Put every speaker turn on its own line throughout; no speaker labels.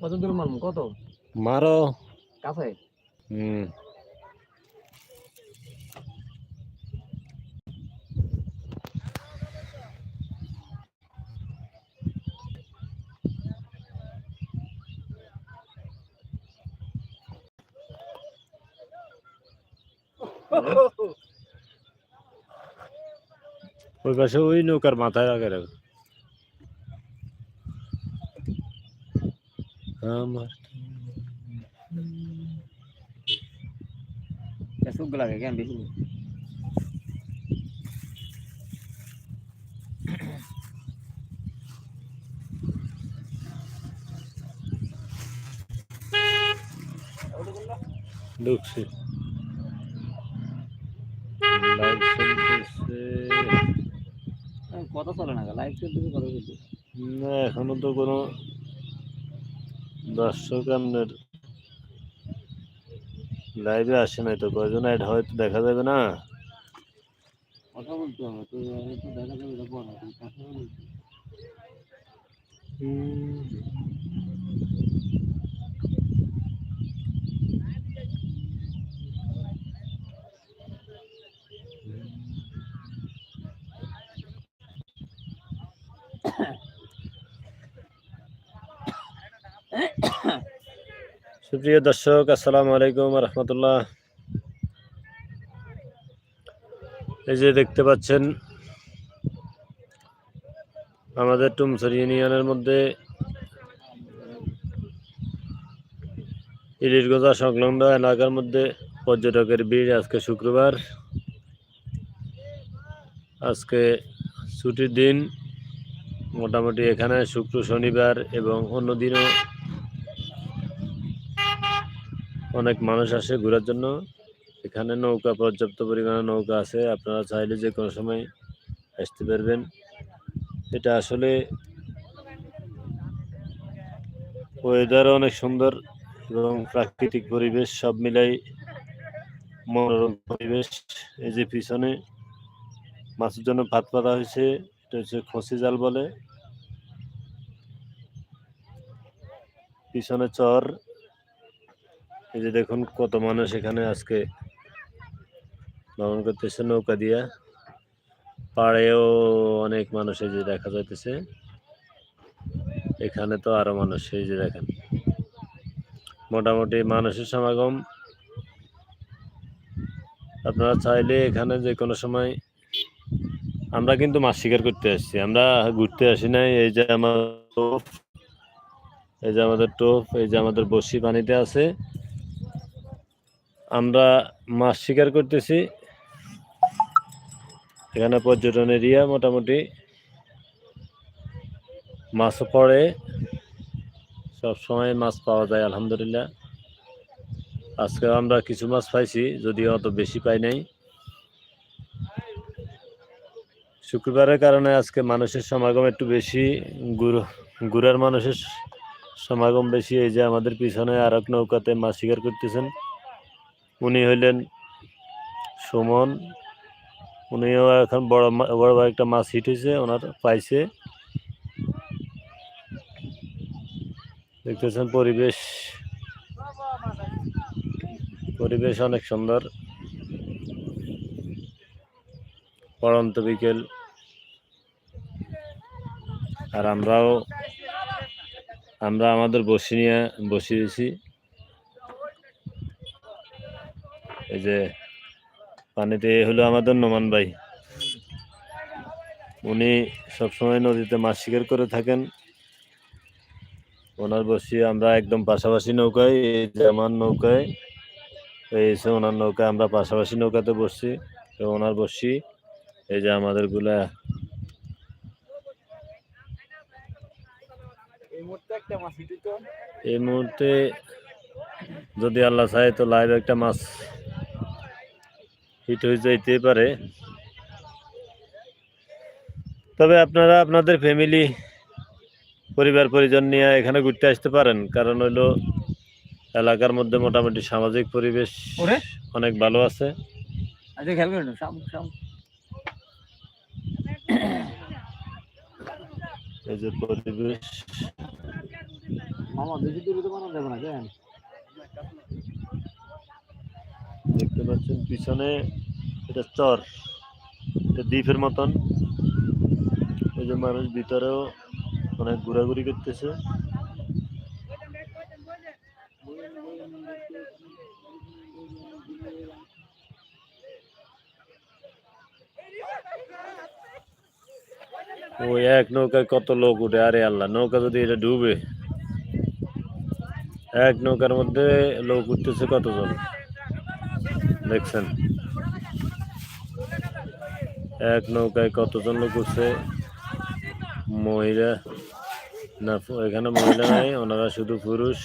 কত দূর মারমু? কত?
মারো।
কাছে?
হুম। ওই পাশে ওই নৌকার মাথায় আগে রাখ। আমার
সুখ লাগে কেন বেশি
ঢুকছি
কথা চলে না লাইভ চলতেছে কথা
না এখনও তো কোনো দর্শক আপনার লাইভে আসে নাই তো কয়জন অ্যাড হয়তো দেখা যাবে না?
কথা বলতে হবে তো দেখা যাবে এটা
সুপ্রিয় দর্শক, আসসালামু আলাইকুম রহমতুল্লাহ। এই যে দেখতে পাচ্ছেন, আমাদের টুমসর ইউনিয়নের মধ্যে ইলিশগোজা সংলগ্ন এলাকার মধ্যে পর্যটকের ভিড় আজকে শুক্রবার। আজকে ছুটির দিন, মোটামুটি এখানে শুক্র, শনিবার এবং অন্য দিনও অনেক মানুষ আসে ঘোরার জন্য। এখানে নৌকা, পর্যাপ্ত পরিমাণে নৌকা আছে। আপনারা চাইলে যে কোনো সময় আসতে পারবেন। এটা আসলে ওয়েদার অনেক সুন্দর এবং প্রাকৃতিক পরিবেশ সব মিলাই মনোরম পরিবেশ। এই যে পিছনে মাছের জন্য ভাত পাতা হয়েছে, এটা হচ্ছে খসি জাল বলে। পিছনে চর। এই যে দেখুন কত মানুষ এখানে আজকে ভ্রমণ করতেছে, নৌকা দিয়া। পাড়েও অনেক মানুষ এই যে দেখা যাইতেছে। এখানে তো আরও মানুষ এই যে দেখেন। মোটামুটি মানুষের সমাগম। আপনারা চাইলে এখানে যে কোনো সময় আমরা কিন্তু মাছ শিকার করতে আসছি। আমরা ঘুরতে আসি নাই। এই যে আমার টোপ, এই যে আমাদের টোপ, এই যে আমাদের বসি পানিতে আছে। আমরা মাছ শিকার করতেছি। এখানে পর্যটন এরিয়া মোটামুটি। মাছও পড়ে। সব সময় মাছ পাওয়া যায়, আলহামদুলিল্লাহ। আজকে আমরা কিছু মাছ পাইছি, যদিও অত বেশি পাই নাই। শুক্রবারের কারণে আজকে মানুষের সমাগম একটু বেশি ঘুরার মানুষের সমাগম বেশি, এই যে আমাদের পিছনে আর এক নৌকাতে মাছ শিকার করতেছেন। উনি হইলেন সুমন। উনিও এখন বড় বড় বড় একটা মাছ হিট হয়েছে ওনার পাইছে। দেখতেছেন পরিবেশ। পরিবেশ অনেক সুন্দর। পড়ন্ত বিকেল। আর আমরাও আমরা আমাদের বসি নিয়ে বসিয়েছি। এই যে পানিতে হলো আমাদের নোমান ভাই। উনি সবসময় নদীতে মাছ শিকার করে থাকেন। ওনার বসি আমরা একদম পাশাপাশি নৌকায় এই যে আমার নৌকায় এই এসে ওনার নৌকায় আমরা পাশাপাশি নৌকাতে বসছি। তো ওনার বসি এই যে আমাদেরগুলা
এই মুহূর্তে
যদি আল্লাহ চায় তো লাইভ একটা মাছ হিট হয়ে যাইতে পারে। তবে আপনারা আপনাদের ফ্যামিলি পরিবার পরিজন নিয়ে এখানে ঘুরতে আসতে পারেন। কারণ হইল এলাকার মধ্যে মোটামুটি সামাজিক পরিবেশ অনেক ভালো আছে।
আচ্ছা
এই যে পরিবেশ।
মামা বেশি দূরে তো যাবে না কেন
দেখতে পাচ্ছেন, পিছনে এটা চর, এটা দ্বীপের মতন। ওই যে মানুষ ভিতরেও অনেক ঘোরাঘুরি করতেছে। ওই এক নৌকায় কত লোক উঠে? আরে আল্লাহ, নৌকা যদি এটা ডুবে, এক নৌকার মধ্যে লোক উঠতেছে কতজন? দেখছেন? এক নৌকায় কতজন লোক উঠছে? মহিলা না এখানে মহিলা নাই, ওনারা শুধু পুরুষ।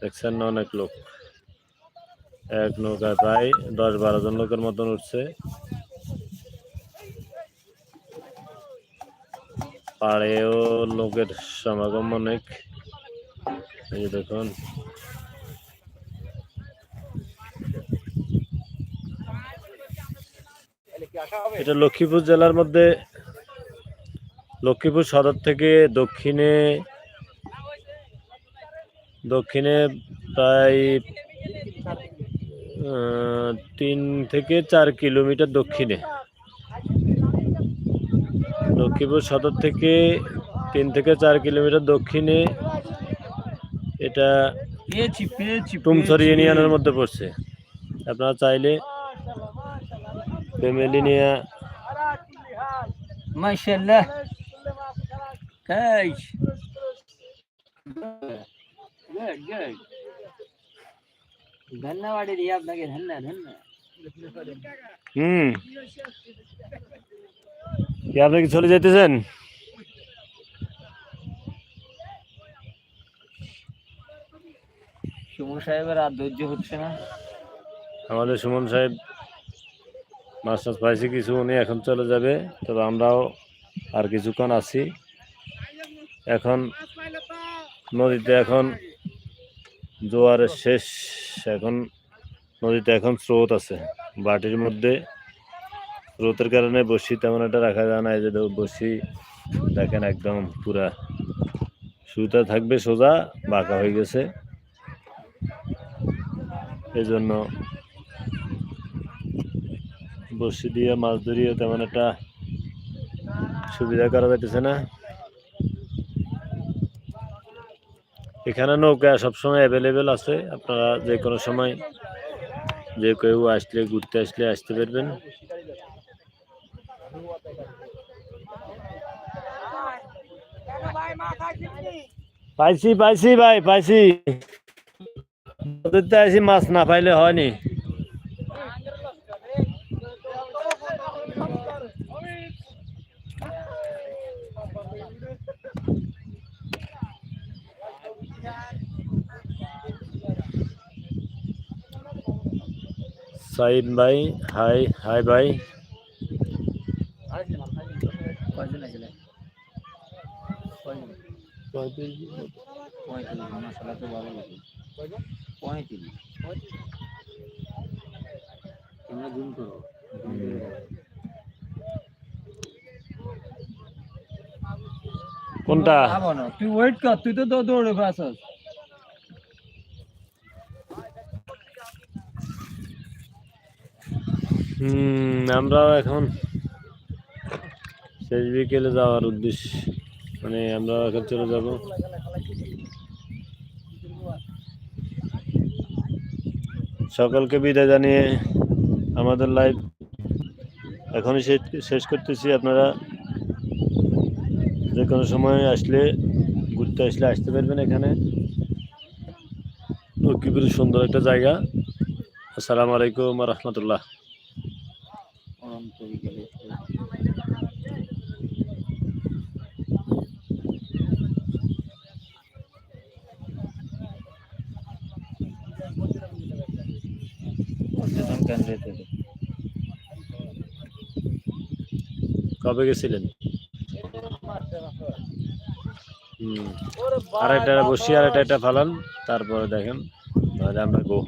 দেখছেন না অনেক লোক। এক নৌকায় প্রায় দশ বারো জন লোকের মতন উঠছে। পাড়েও লোকের সমাগম অনেক। এই দেখুন। এটা লক্ষ্মীপুর জেলার মধ্যে লক্ষ্মীপুর সদর থেকে দক্ষিণে দক্ষিণে প্রায় তিন থেকে চার কিলোমিটার দক্ষিণে। লক্ষ্মীপুর সদর থেকে তিন থেকে চার কিলোমিটার দক্ষিণে এটা টুমছড়ি ইউনিয়নের মধ্যে পড়ছে। আপনারা চাইলে ফ্যামিলি নিয়ে।
মাশাআল্লাহ। কাইশ। Good good. ধন্যবাদ আপনাকে ধন্যবাদ
হুম। কি আপনি কি চলে যেতেছেন
সুমন সাহেবের আর ধৈর্য হচ্ছে না।
আমাদের সুমন সাহেব মাছ টাছ পাইছি কিছু উনি এখন চলে যাবে, তবে আমরাও আর কিছুক্ষণ আছি। এখন নদীতে এখন জোয়ারের শেষ, এখন নদীতে এখন স্রোত আছে, বাটির মধ্যে। স্রোতের কারণে বসি তেমন একটা রাখা যায় না, এই যে বসি, দেখেন একদম পুরা। সুতা থাকবে সোজা, বাঁকা হয়ে গেছে। এই জন্য বসি দিয়ে, মাছ ধরিয়ে তেমন একটা সুবিধা করা যাইতেছে না। এখানে নৌকা সবসময় অ্যাভেলেবেল আছে, আপনারা যে কোনো সময় যে কেউ আসলে, ঘুরতে আসলে আসতে পারবেন। পাইছি পাইছি ভাই, পাইছি। আসি মাছ না পাইলে হয়নি। সাইদ ভাই হাই হাই ভাই কোনটা?
তুই ওয়েট কর তুই তো দৌড়ে আসস
হুম আমরা এখন শেষ বিকেলে যাওয়ার উদ্দেশ্য। মানে আমরা এখন চলে যাব। সকলকে বিদায় জানিয়ে আমাদের লাইভ এখনই শেষ করতেছি। আপনারা যে কোনো সময় আসলে, ঘুরতে আসলে আসতে পারবেন এখানে। লক্ষ্মীপুর সুন্দর একটা জায়গা। আসসালামু আলাইকুম রহমতুল্লাহ
অনন্ত বিকেলে পর্যটন কেন্দ্রে থেকে
কবে গেছিলেন? আর একটা বসি আর একটা ফালান, তারপরে দেখেন, তাহলে আমরা গো